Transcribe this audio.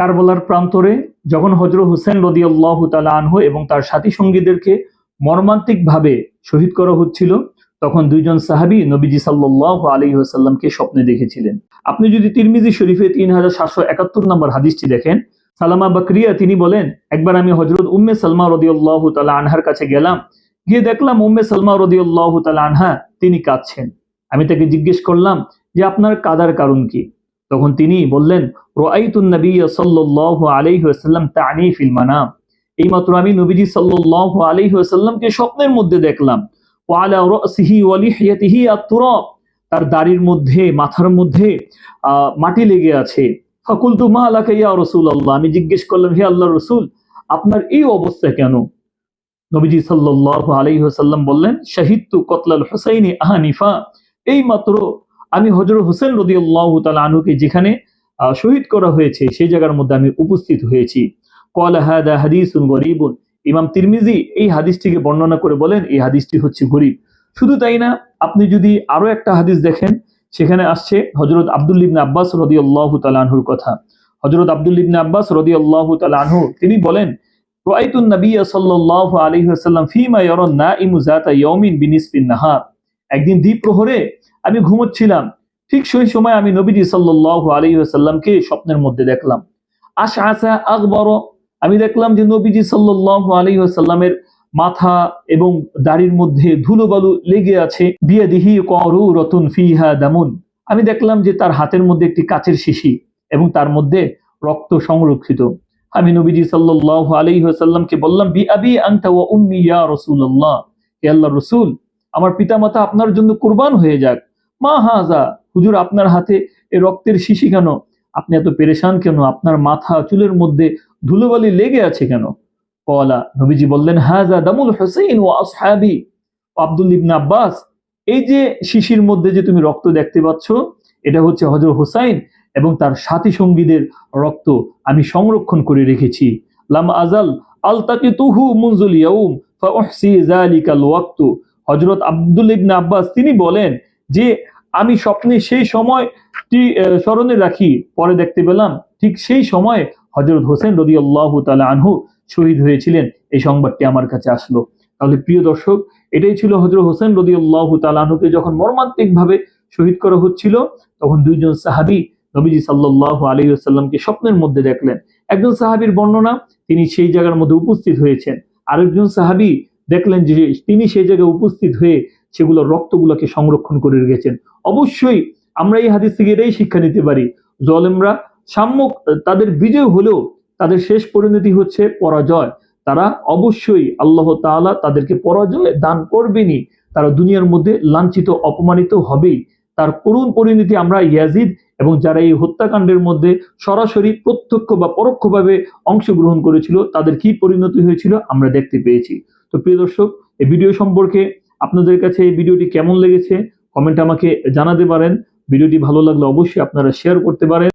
কারবালার প্রান্তরে যখন হজরত হোসেন রদিয়াল্লাহ তালা আনহু এবং তার সাথী সঙ্গীদেরকে মর্মান্তিকভাবে শহীদ করা হচ্ছিল, তখন দুইজন সাহাবি নবীজি সাল্লাহ আলী সাল্লামকে স্বপ্নে দেখেছিলেন। আপনি যদি তিরমিজি শরীফে তিন হাজার সাতশো একাত্তর নম্বর হাদিসটি দেখেন, সালামা বাকরিয়া তিনি বলেন, একবার আমি হজরত উম্মে সালমা রদিউল্লাহ তালা আনহার কাছে গেলাম, গিয়ে দেখলাম উম্মে সালমা রদিউল্লাহ তালা আনহা তিনি কাঁদছেন। আমি তাকে জিজ্ঞেস করলাম যে, আপনার কাদার কারণ কি? তখন তিনি বললেন এইমাত্র আমি নবীজি ওয়াসাল্লামকে স্বপ্নের মধ্যে দেখলাম। তার দাড়ির মধ্যে, মাথার মধ্যে মাটি লেগে আছে। ফাকুলতু মা ইয়া রাসূলুল্লাহ? আমি জিজ্ঞেস করলাম, হে আল্লাহর রাসূল, আপনার এই অবস্থা কেন? নবীজি সাল্লাল্লাহু আলাইহি ওয়াসাল্লাম বললেন, শাহিদতু কতলাল হুসাইনি আহানিফা। এই মাত্র আমি হজরত হোসেন রদিয়াল্লাহু তাআলা আনহুকে যেখানে শহীদ করা হয়েছে, সেই জায়গার মধ্যে আমি উপস্থিত হয়েছি। ক্বালা হাদা হাদিসুন গরীবুন। ইমাম তিরমিজি এই হাদিসটিকে বর্ণনা করে বলেন, এই হাদিসটি হচ্ছে গরিব। শুধু তাই না, আপনি যদি আরও একটা হাদিস দেখেন, সেখানে আসছে হজরত আব্দুল ইবনে আব্বাস রদিয়াল্লাহু তাআলা আনহুর কথা। হজরত আব্দুল আব্বাস রদিয়াল্লাহু তাআলা আনহু, তিনি বলেন, রাআইতুন নাবিয়্য সাল্লাল্লাহু ফীমা ইয়ারান নাইমু যাতা একদিন দ্বীপ প্রহরে আমি ঘুমোচ্ছিলাম। ঠিক সেই সময় আমি নবীজি আলাইহি ওয়াসাল্লামকে স্বপ্নের মধ্যে দেখলাম। আশআসা আকবর আমি দেখলাম যে নবীজি আলাইহি ওয়াসাল্লামের মাথা এবং দাড়ির মধ্যে ধুলোবালু লেগে আছে। বিয়াদিহি করু রতুন ফিহা দামুন। আমি দেখলাম যে তার হাতের মধ্যে একটি কাচের শিশি এবং তার মধ্যে রক্ত সংরক্ষিত। আমি নবীজি সাল্লাল্লাহু আলাইহি ওয়াসাল্লামকে বললাম, বি আবি আনতা ওয়া উম্মি ইয়া রাসূলুল্লাহ। হে আল্লাহর রাসূল, আমার পিতামাতা আপনার জন্য কুরবান হয়ে যাক। মা হাজা, হুজুর আপনার হাতে এ রক্তের শিশি কেন? আপনি এত পেরেশান কেন? আপনার মাথা চুলের মধ্যে ধুলোবালি লেগে আছে কেন? কলা, নবীজি বললেন, হাজা দামুল হোসেন ও আসহাবি। আব্দুল ইবনে আব্বাস, এই যে শিশির মধ্যে যে তুমি রক্ত দেখতে পাচ্ছ, এটা হচ্ছে হজর হোসাইন এবং তার সাথী সঙ্গীদের রক্ত আমি সংরক্ষণ করে রেখেছি। লাম আজাল আল তাকি তুহু মুনজুল ইয়াউম হজরত আব্দুল ইবনে আব্বাস, তিনি বলেন যে আমি স্বপ্নে সেই সময়টি স্মরণে রাখি, পরে দেখতে পেলাম, ঠিক সেই সময় হজরত হোসেন রদি আল্লাহ তালা আনহু শহীদ হয়েছিলেন। এই সংবাদটি আমার কাছে আসলো। তাহলে প্রিয় দর্শক, এটাই ছিল হজরত হোসেন রদি আল্লাহ তালা আনহুকে যখন মর্মান্তিক ভাবে শহীদ করা হচ্ছিল, তখন দুইজন সাহাবি নবীজি সাল্লাহ আলাইসাল্লামকে স্বপ্নের মধ্যে দেখলেন। একজন সাহাবীর বর্ণনা, তিনি সেই জায়গার মধ্যে উপস্থিত হয়েছেন। আরেকজন সাহাবি দেখলেন যে তিনি সেই জায়গায় উপস্থিত হয়ে সেগুলো রক্তগুলোকে সংরক্ষণ করে রেখেছেন। অবশ্যই আমরা এই হাদিস থেকে এটাই শিক্ষা নিতে পারি, জলেমরা সাম্য তাদের বিজয় হলেও তাদের শেষ পরিণতি হচ্ছে পরাজয়। তারা অবশ্যই আল্লাহ তাআলা তাদেরকে পরাজয় দান করবেনই। তারা দুনিয়ার মধ্যে লাঞ্ছিত, অপমানিত হবেই। তার করুণ পরিণতি আমরা ইয়াজিদ এবং যারা এই হত্যাকাণ্ডের মধ্যে সরাসরি প্রত্যক্ষ বা পরোক্ষভাবে অংশগ্রহণ করেছিল, তাদের কি পরিণতি হয়েছিল আমরা দেখতে পেয়েছি। তো প্রিয় দর্শক, এই ভিডিও সম্পর্কে আপনাদের কাছে এই ভিডিওটি কেমন লেগেছে? কমেন্ট আমাকে জানাতে পারেন। ভিডিওটি ভালো লাগলে অবশ্যই আপনারা শেয়ার করতে পারেন।